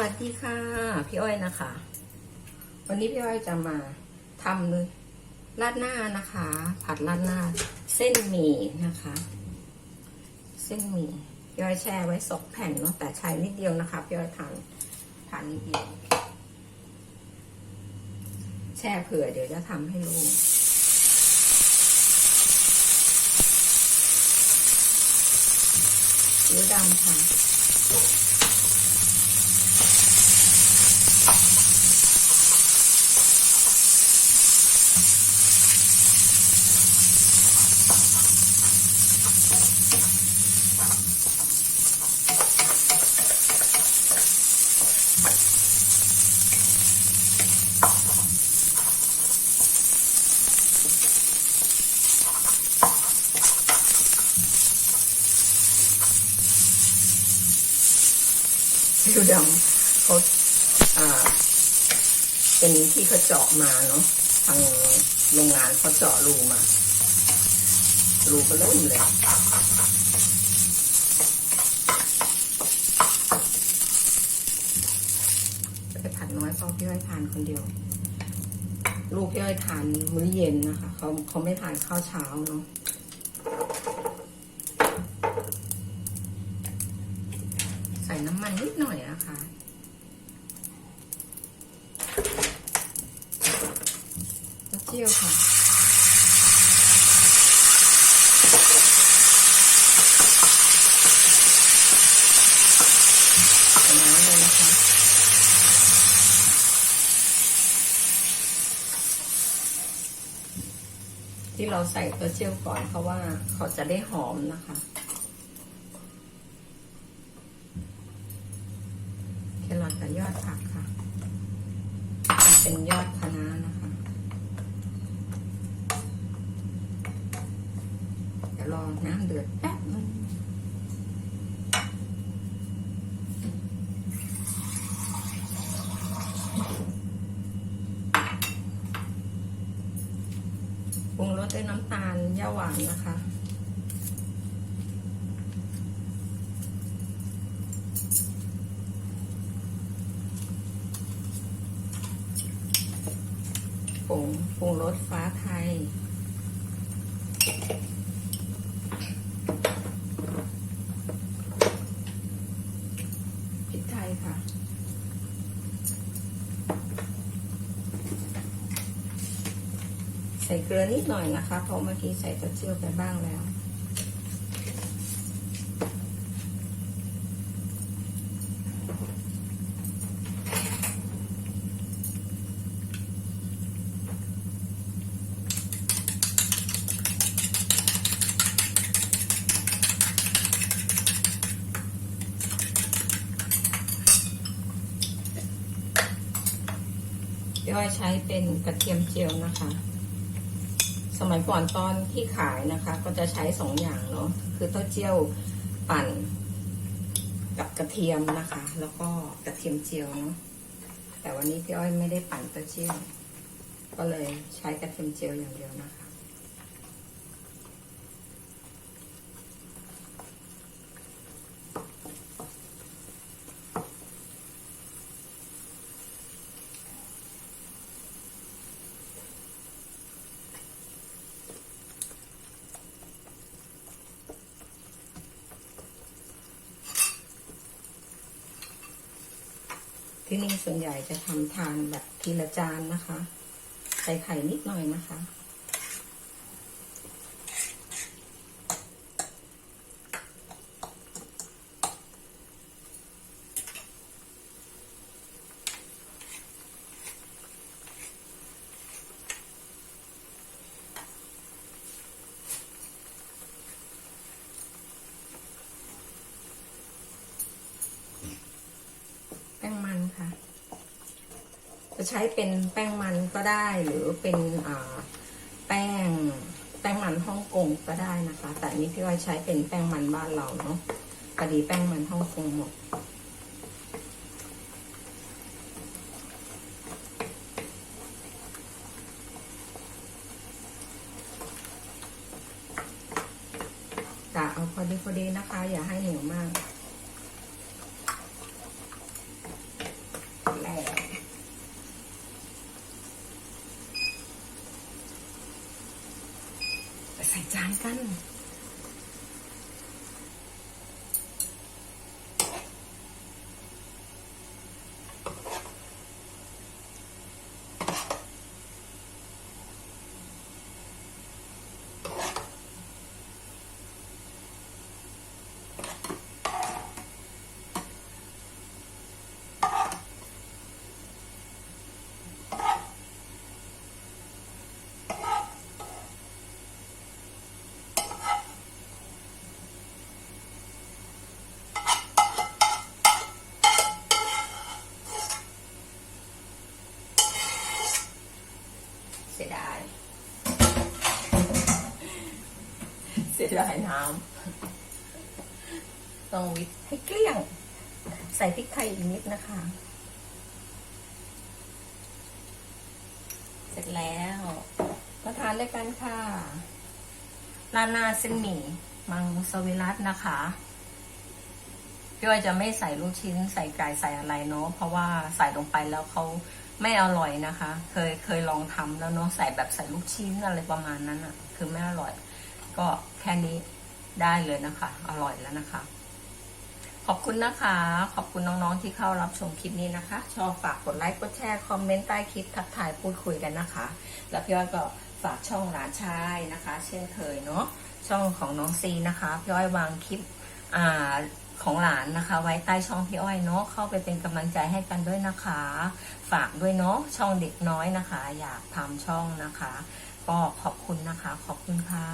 วัสดีค่ะ พี่อ้อยนะคะ วันนี้พี่อ้อยจะมาทำเลยราดหน้านะคะ ผัดราดหน้า เส้นหมี่นะคะ เส้นหมี่พี่อ้อยแช่ไว้สองแผ่นเนาะแต่ใช้นิดเดียวนะคะพี่อ้อยทานทานนิดเดียวแช่เผื่อเดี๋ยวจะทำให้ลูกซีอิ๊วดำค่ะ ซีอิ๊วดำเขาอ่าเป็นที่เขาเจาะมาเนาะทางโรงงานเขาเจาะรูมา รูก็เริ่มเลยจะผัดน้อยเพราะพี่อ้อยทานคนเดียว ลูกพี่อ้อยทานมื้อเย็นนะคะเขาเขาไม่ทานข้าวเช้าเนาะ ใส่ น้ำมันนิดหน่อยนะคะแล้วเจียวค่ะใส่น้ำเลยนะคะที่เราใส่ตัวเจียวก่อนเพราะว่าเขาจะได้หอมนะคะ แครอทกับยอดผักค่ะ เป็นยอดคะน้านะคะ เดี๋ยวรอน้ำเดือดแป๊บนึงปรุงรสด้วยน้ำตาลย่าหวานนะคะ ผงปรุงรสฟ้าไทย พริกไทยค่ะ ใส่เกลือนิดหน่อยนะคะ เพราะเมื่อกี้ใส่ตะเจียวไปบ้างแล้ว ย้อยใช้เป็นกระเทียมเจียวนะคะ สมัยก่อนตอนที่ขายนะคะ ก็จะใช้สองอย่างเนาะคือเต้าเจี้ยวปั่น กับกระเทียมนะคะ แล้วก็กระเทียมเจียวเนาะแต่วันนี้พี่อ้อยไม่ได้ปั่นเต้าเจี้ยว ก็เลยใช้กระเทียมเจียวอย่างเดียวนะคะ ที่นี่ส่วนใหญ่จะทำทานแบบทีละจานนะคะ ใส่ไข่นิดหน่อยนะคะ จะใช้เป็นแป้งมันก็ได้หรือเป็นแป้งแป้งมันฮ่องกงก็ได้นะคะ แต่นนี้พี่ว่าใช้เป็นแป้งมันบ้านเราเนาะพอดีแป้งมันฮ่องกงหมดกะเอาพอดีพอดีนะคะ อย่าให้เหนียวมากแล้ว จา เสียดายน้ำต้องวิทให้เกลี้ยง ใส่พริกไทยอีกนิดนะคะ เสร็จแล้วมาทานด้วยกันค่ะลานาเส้นหมี่มังสวิรัตนะคะพี่อ้อยจะไม่ใส่ลูกชิ้นใส่ไก่ใส่อะไรเนาะเพราะว่าใส่ลงไปแล้วเขาไม่อร่อยนะคะ เคยเคยลองทำแล้วเนาะใส่แบบใส่ลูกชิ้นอะไรประมาณนั้นอะคือไม่อร่อย ก็แค่นี้ได้เลยนะคะ อร่อยแล้วนะคะ ขอบคุณนะคะ ขอบคุณน้องๆที่เข้ารับชมคลิปนี้นะคะ ชอบฝากกดไลค์กดแชร์คอมเมนต์ใต้คลิปทักทายพูดคุยกันนะคะ แล้วพี่อ้อยก็ฝากช่องหลานชายนะคะ เช่นเคยเนาะช่องของน้องซีนะคะพี่อ้อยวางคลิปอ่าของหลานนะคะ ไว้ใต้ช่องพี่อ้อยเนาะเข้าไปเป็นกำลังใจให้กันด้วยนะคะ ฝากด้วยเนาะช่องเด็กน้อยนะคะ อยากทำช่องนะคะ ปอขอบคุณนะคะ ขอบคุณค่ะ